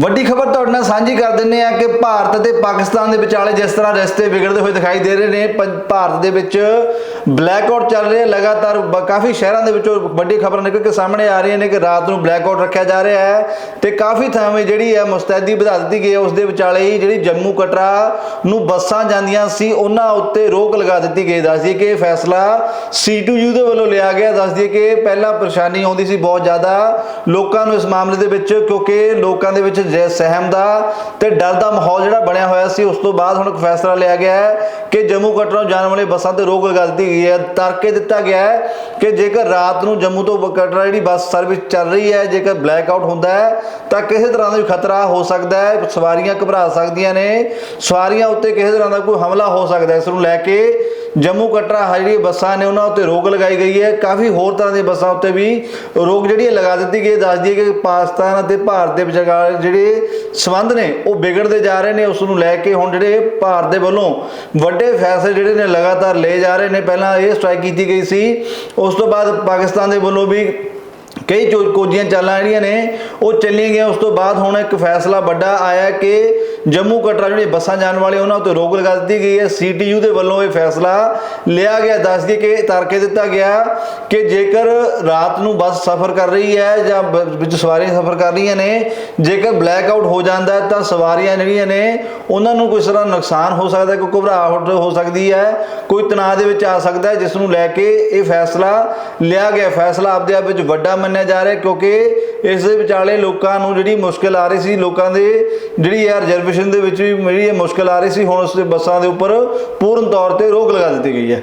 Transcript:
ਵੱਡੀ ਖਬਰ ਤੁਹਾਡੇ ਨਾਲ ਸਾਂਝੀ ਕਰ ਦਿੰਨੇ ਆ ਕਿ ਭਾਰਤ ਤੇ ਪਾਕਿਸਤਾਨ ਦੇ ਵਿਚਾਲੇ ਜਿਸ ਤਰ੍ਹਾਂ ਰਸਤੇ ਵਿਗੜਦੇ ਹੋਏ ਦਿਖਾਈ ਦੇ ਰਹੇ ਨੇ, ਪੰ- ਭਾਰਤ ਦੇ ਵਿੱਚ ਬਲੈਕ ਆਊਟ ਚੱਲ ਰਿਹਾ ਲਗਾਤਾਰ ਬ- ਕਾਫੀ ਸ਼ਹਿਰਾਂ ਦੇ ਵਿੱਚੋਂ ਵੱਡੀ ਖਬਰ ਨਿਕਲ ਕੇ ਸਾਹਮਣੇ ਆ ਰਹੀਆਂ ਨੇ ਕਿ ਰਾਤ ਨੂੰ ਬਲੈਕ ਆਊਟ ਰੱਖਿਆ ਜਾ ਰਿਹਾ ਹੈ ਤੇ ਕਾਫੀ ਥਾਵੇਂ ਜਿਹੜੀ ਹੈ ਮੁਸਤੈਦੀ ਵਧਾ ਦਿੱਤੀ ਗਈ ਹੈ, ਉਸ ਦੇ ਵਿਚਾਲੇ ਹੀ ਜਿਹੜੀ ਜੰਮੂ ਕਟਰਾ ਨੂੰ ਬੱਸਾਂ ਜਾਂਦੀਆਂ ਸੀ, ਉਹਨਾਂ ਉੱਤੇ ਰੋਕ ਲਗਾ ਦਿੱਤੀ ਗਈ। ਦੱਸ ਦਈਏ ਕਿ ਇਹ ਫੈਸਲਾ C2U ਦੇ ਵੱਲੋਂ ਲਿਆ ਗਿਆ। ਦੱਸ ਦਈਏ ਕਿ ਪਹਿਲਾਂ ਪਰੇਸ਼ਾਨੀ ਆਉਂਦੀ ਸੀ ਬਹੁਤ ਜ਼ਿਆਦਾ ਲੋਕਾਂ ਨੂੰ ਇਸ ਮਾਮਲੇ ਦੇ ਵਿੱਚ, ਕਿਉਂਕਿ ਲੋਕਾਂ ਦੇ ਵਿੱਚ ਜੈ ਸਹਿਮ ਦਾ ਤੇ ਡਰ ਦਾ ਮਾਹੌਲ ਜਿਹੜਾ ਬਣਿਆ ਹੋਇਆ ਸੀ, ਉਸ ਤੋਂ ਬਾਅਦ ਹੁਣ ਫੈਸਲਾ ਲਿਆ ਗਿਆ ਹੈ ਕਿ ਜੰਮੂ ਕਟਰਾ ਜਾਣ ਵਾਲੇ ਬੱਸਾਂ ਤੇ ਰੋਕ ਲਗਾ ਦਿੱਤੀ ਗਈ ਹੈ। ਤਰਕੇ ਦਿੱਤਾ ਗਿਆ ਹੈ ਕਿ ਜੇਕਰ ਰਾਤ ਨੂੰ ਜੰਮੂ ਤੋਂ ਕਟਰਾ ਜਿਹੜੀ ਬੱਸ ਸਰਵਿਸ ਚੱਲ ਰਹੀ ਹੈ, ਜੇਕਰ ਬਲੈਕ ਆਊਟ ਹੁੰਦਾ ਹੈ, ਤਾਂ ਕਿਸੇ ਤਰ੍ਹਾਂ ਦਾ ਵੀ ਖਤਰਾ ਹੋ ਸਕਦਾ ਹੈ। ਸਵਾਰੀਆਂ ਘਬਰਾ ਸਕਦੀਆਂ ਨੇ। ਸਵਾਰੀਆਂ ਉੱਤੇ ਕਿਸੇ ਤਰ੍ਹਾਂ ਦਾ ਕੋਈ ਹਮਲਾ ਹੋ ਸਕਦਾ ਹੈ। ਇਸ ਨੂੰ ਲੈ ਕੇ ਜੰਮੂ ਕਟਰਾ ਜਿਹੜੀ ਬੱਸਾਂ ਨੇ ਉਹਨਾਂ ਉੱਤੇ ਰੋਕ ਲਗਾਈ ਗਈ ਹੈ। ਕਾਫੀ ਹੋਰ ਤਰ੍ਹਾਂ ਦੀਆਂ ਬੱਸਾਂ ਉੱਤੇ ਵੀ ਰੋਕ ਜਿਹੜੀ ਹੈ ਲਗਾ ਦਿੱਤੀ ਗਈ ਹੈ। ਦੱਸ ਦਈਏ ਕਿ ਪਾਕਿਸਤਾਨ ਅਤੇ ਭਾਰਤ ਦੇ ਵਿਚਕਾਰ ਜਿਹੜੇ ਸਬੰਧ ਨੇ, ਉਹ ਵਿਗੜਦੇ ਜਾ ਰਹੇ ਨੇ। ਉਸ ਨੂੰ ਲੈ ਕੇ ਹੁਣ ਜਿਹੜੇ ਭਾਰਤ ਦੇ ਵੱਲੋਂ ਵੱਡੇ ਫੈਸਲੇ ਜਿਹੜੇ ਨੇ ਲਗਾਤਾਰ ਲਏ ਜਾ ਰਹੇ ਨੇ। ਪਹਿਲਾਂ ਇਹ ਸਟ੍ਰਾਈਕ ਕੀਤੀ ਗਈ ਸੀ। ਉਸ ਤੋਂ ਬਾਅਦ ਪਾਕਿਸਤਾਨ ਦੇ ਵੱਲੋਂ ਵੀ ਕਈ ਚੋ- ਕੋਝੀਆਂ ਚਾਲਾਂ ਜਿਹੜੀਆਂ ਨੇ, ਉਹ ਚੱਲੀਆਂ ਗਈਆਂ। ਉਸ ਤੋਂ ਬਾਅਦ ਹੁਣ ਇੱਕ ਫੈਸਲਾ ਵੱਡਾ ਆਇਆ ਕਿ ਜੰਮੂ ਕਟਰਾ ਜਿਹੜੀ ਬੱਸਾਂ ਜਾਣ ਵਾਲੇ ਉਹਨਾਂ ਉੱਤੇ ਰੋਕ ਲਗਾ ਦਿੱਤੀ ਗਈ ਹੈ। ਸੀਟੀਯੂ ਦੇ ਵੱਲੋਂ ਇਹ ਫੈਸਲਾ ਲਿਆ ਗਿਆ। ਦੱਸ ਦਈਏ ਕਿ ਤਰਕੇ ਦਿੱਤਾ ਗਿਆ ਕਿ ਜੇਕਰ ਰਾਤ ਨੂੰ ਬੱਸ ਸਫ਼ਰ ਕਰ ਰਹੀ ਹੈ ਜਾਂ ਬ- ਵਿੱਚ ਸਵਾਰੀਆਂ ਸਫ਼ਰ ਕਰ ਰਹੀਆਂ ਨੇ, ਜੇਕਰ ਬਲੈਕ ਆਊਟ ਹੋ ਜਾਂਦਾ ਤਾਂ ਸਵਾਰੀਆਂ ਜਿਹੜੀਆਂ ਨੇ ਉਹਨਾਂ ਨੂੰ ਕੋਈ ਤਰ੍ਹਾਂ ਨੁਕਸਾਨ ਹੋ ਸਕਦਾ, ਕੋਈ ਘਬਰਾਹਟ ਹੋ ਸਕਦੀ ਹੈ, ਕੋਈ ਤਣਾਅ ਦੇ ਵਿੱਚ ਆ ਸਕਦਾ ਹੈ, ਜਿਸ ਨੂੰ ਲੈ ਕੇ ਇਹ ਫੈਸਲਾ ਲਿਆ ਗਿਆ। ਫੈਸਲਾ ਆਪਦੇ ਆਪ ਵਿੱਚ ਵੱਡਾ ਮੰਨਿਆ ਜਾ ਰਿਹਾ ਕਿਉਂਕਿ ਇਸ ਦੇ ਵਿਚਾਲੇ ਲੋਕਾਂ ਨੂੰ ਜਿਹੜੀ ਮੁਸ਼ਕਲ ਆ ਰਹੀ ਸੀ, ਲੋਕਾਂ ਦੇ ਜਿਹੜੀ ਹੈ ਰਿਜ਼ਰਵੇਸ਼ਨ ਦੇ ਵਿੱਚ ਵੀ ਜਿਹੜੀ ਇਹ ਮੁਸ਼ਕਲ ਆ ਰਹੀ ਸੀ, ਹੁਣ ਉਸ ਦੇ ਬੱਸਾਂ ਦੇ ਉੱਪਰ ਪੂਰਨ ਤੌਰ ਤੇ ਰੋਕ ਲਗਾ ਦਿੱਤੀ ਗਈ ਹੈ।